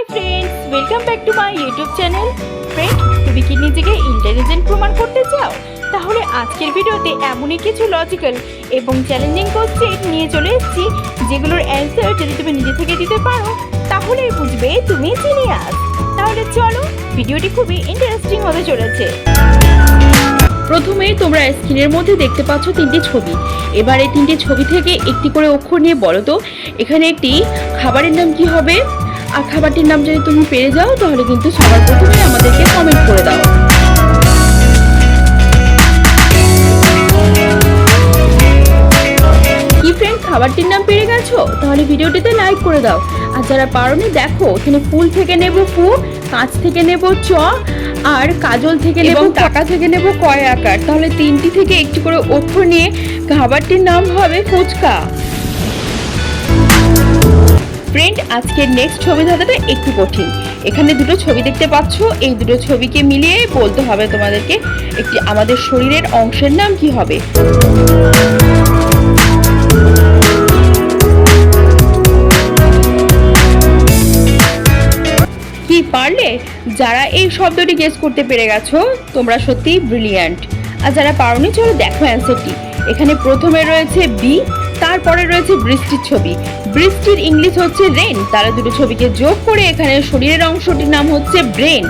Hi friends welcome back to my YouTube channel friend তুমি কি নিজেকে ইন্টেলিজেন্ট প্রমাণ করতে চাও? তাহলে আজকের ভিডিওতে এমনই কিছু লজিক্যাল এবং চ্যালেঞ্জিং কোশ্চেন নিয়ে চলে এসেছি, যেগুলোর অ্যান্সার যদি তুমি নিজে থেকে দিতে পারো, তাহলেই বুঝবে তুমি জিনিয়াস তাহলে চলো, ভিডিওটি খুবই ইন্টারেস্টিং হতে চলেছে। প্রথমে তোমরা স্ক্রিনের মধ্যে দেখতে পাচ্ছ তিনটি ছবি। এবার এই তিনটি ছবি থেকে একটি করে অক্ষর নিয়ে বলো তো, এখানে একটি খাবারের নাম কি হবে? আর খাবারটির নাম যদি তুমি পেরে যাও তাহলে কিন্তু সবার প্রথমে আমাদেরকে কমেন্ট করে দাও। কি ফ্রেন্ড খাবারটির নাম পেরে গেছো? তাহলে ভিডিওটিতে লাইক করে দাও। আর যারা পারোনি দেখো এখানে ফুল থেকে নেব ফু কাঁচ থেকে নেব চ আর কাজল থেকে নেব টাকা থেকে নেব কয় আকার। তাহলে তিনটি থেকে একটি করে অক্ষর নিয়ে খাবারটির নাম হবে ফুচকা। ফ্রেন্ড আজকের নেক্সট ছবি ধাঁধাটা একটু কঠিন। এখানে দুটো ছবি দেখতে পাচ্ছ। এই দুটো ছবিকে মিলিয়ে বলতে হবে তোমাদেরকে, একটি আমাদের শরীরের অংশের নাম কি হবে? কি পারলে? যারা এই শব্দটি গেস করতে পেরে গেছো, তোমরা সত্যিই ব্রিলিয়ান্ট আর যারা পারোনি, চলো দেখো অ্যান্সারটি এখানে প্রথমে রয়েছে বি তারপরে রয়েছে বৃষ্টির ছবি। বৃষ্টির ইংলিশ হচ্ছে রেন তারা দুটো ছবিকে যোগ করে এখানে শরীরের অংশটির নাম হচ্ছে ব্রেন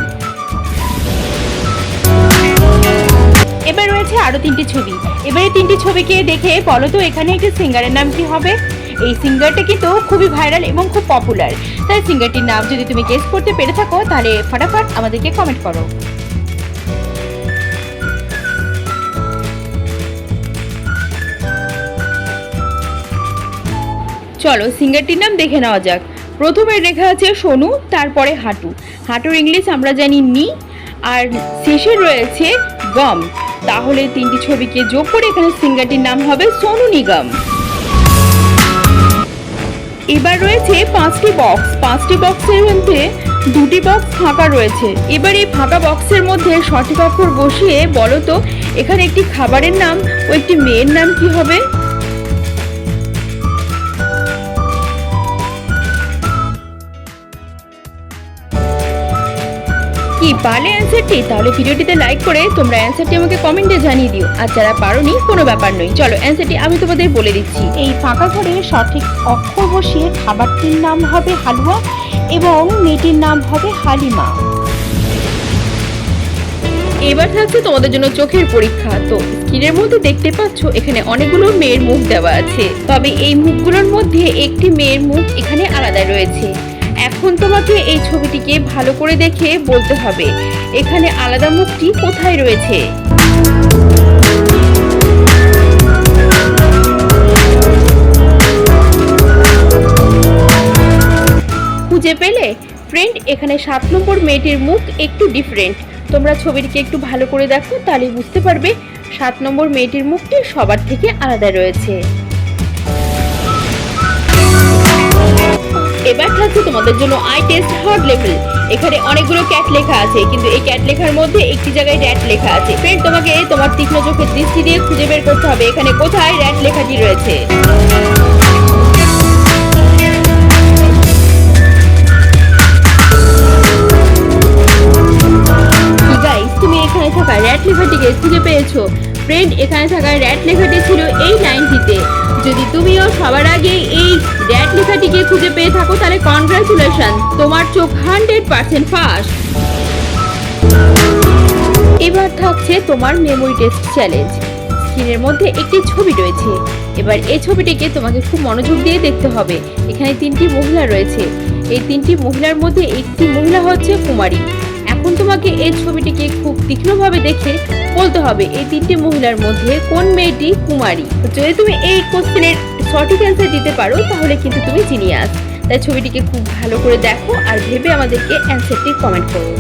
এবার রয়েছে আরও তিনটি ছবি। এবারে তিনটি ছবিকে দেখে বলো তো, এখানে একটি সিঙ্গারের নাম কি হবে? এই সিঙ্গারটা কিন্তু খুবই ভাইরাল এবং খুব পপুলার তাই সিঙ্গারটির নাম যদি তুমি গেস করতে পেরে থাকো, তাহলে ফটাফট আমাদেরকে কমেন্ট করো। চলো সিঙ্গারটির নাম দেখে নেওয়া যাক। প্রথমে লেখা আছে সোনু, তারপরে হাঁটু। হাঁটুর ইংলিশ আমরা জানি নি আর শেষে রয়েছে গম। তাহলে তিনটি ছবিকে যোগ করে এখানে সিঙ্গারটির নাম হবে সোনু নিগম। এবার রয়েছে পাঁচটি বক্স। পাঁচটি বক্সের মধ্যে দুটি বক্স ফাঁকা রয়েছে। এবার এই ফাঁকা বক্সের মধ্যে সঠিক অক্ষর বসিয়ে বলো তো, এখানে একটি খাবারের নাম ও একটি মেয়ের নাম কি হবে? কি পারলে অ্যান্সারটি তাহলে ভিডিওটিতে লাইক করে তোমরা অ্যান্সারটি আমাকে কমেন্টে জানিয়ে দিও। আর যারা পারোনি কোনো ব্যাপার নয়। চলো অ্যান্সারটি আমি তোমাদের বলে দিচ্ছি। এই ফাঁকা ঘরে সঠিক অক্ষর বসিয়ে খাবারটির নাম হবে হালুয়া এবং মেয়েটির নাম হবে হালিমা। এবার থাকছে তোমাদের জন্য চোখের পরীক্ষা। তো স্ক্রিনের মধ্যে দেখতে পাচ্ছ এখানে অনেকগুলো মেয়ের মুখ দেওয়া আছে। তবে এই মুখগুলোর মধ্যে একটি মেয়ের মুখ এখানে আলাদা রয়েছে। এখন তোমাকে এই ছবিটিকে ভালো করে দেখে বলতে হবে। এখানে আলাদা মুখটি কোথায় রয়েছে? খুঁজে পেলে? ফ্রেন্ড এখানে সাত নম্বর মেয়েটির মুখ একটু ডিফারেন্ট তোমরা ছবিটিকে একটু ভালো করে দেখো তাহলে বুঝতে পারবে সাত নম্বর মেয়েটির মুখটি সবার থেকে আলাদা রয়েছে। এবার থাকছে তোমাদের জন্য আই টেস্ট হার্ড লেভেল এখানে অনেকগুলো ক্যাট লেখা আছে, কিন্তু এই ক্যাট লেখার মধ্যে একটি জায়গায় র্যাট লেখা আছে। ফ্রেন্ড তোমাকে তোমার তীক্ষ্ণ চোখের দৃষ্টি দিয়ে খুঁজে বের করতে হবে। এখানে কোথায় র্যাট লেখাটি রয়েছে? থাকা লেখাটিকে খুঁজে পেয়েছ। ফ্রেন্ড এখানে থাকা র্যাট লেখাটি ছিল এই লাইনটিতে। যদি তুমিও সবার আগে এই খুঁজে পেয়ে থাকো, তাহলে কনগ্রাচুলেশন তোমার চোখ হান্ড্রেড পার্সেন্ট ফাস্ট এবার থাকছে তোমার মেমোরি টেস্ট চ্যালেঞ্জ স্ক্রিনের মধ্যে একটি ছবি রয়েছে। এবার এই ছবিটিকে তোমাকে খুব মনোযোগ দিয়ে দেখতে হবে। এখানে তিনটি মহিলা রয়েছে। এই তিনটি মহিলার মধ্যে একটি মহিলা হচ্ছে কুমারী। এখন তোমাকে এই ছবিটিকে খুব তীক্ষ্ণভাবে দেখে বলতে হবে, এই তিনটি মহিলার মধ্যে কোন মেয়েটি কুমারী? যদি তুমি এই কোশ্চেনের সঠিক অ্যান্সার দিতে পারো, তাহলে কিন্তু তুমি জিনিয়াস তাই ছবিটিকে খুব ভালো করে দেখো আর ভেবে আমাদেরকে অ্যান্সারটি কমেন্ট করো।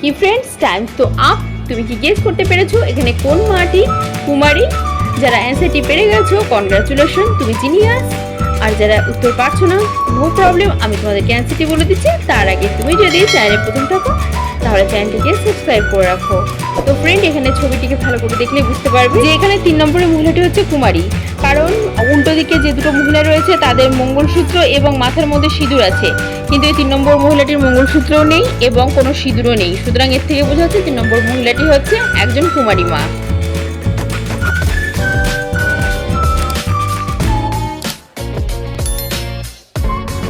কি ফ্রেন্ডস টাইম তো আপ তুমি কি গেস করতে পেরেছ? এখানে কোন মাটি? কুমারী। যারা অ্যান্সারটি পেরে গেছো কনগ্রাচুলেশন তুমি জিনিয়াস আর যারা উত্তর পারছ না নো প্রবলেম আমি তোমাদের অ্যান্সারটি বলে দিচ্ছি। তার আগে তুমি যদি চ্যানেলে প্রথম থাকো, তাহলে চ্যানেলটিকে সাবস্ক্রাইব করে রাখো। তো ফ্রেন্ড এখানে ছবিটিকে ভালো করে দেখলে বুঝতে পারবে যে এখানে তিন নম্বরের মহিলাটি হচ্ছে কুমারী। কারণ উল্টো দিকে যে দুটো মহিলা রয়েছে, তাদের মঙ্গলসূত্র এবং মাথার মধ্যে সিঁদুর আছে। কিন্তু এই তিন নম্বর মহিলাটির মঙ্গলসূত্রও নেই এবং কোনো সিঁদুরও নেই। সুতরাং এর থেকে বোঝা যাচ্ছে তিন নম্বর মহিলাটি হচ্ছে একজন কুমারী মা।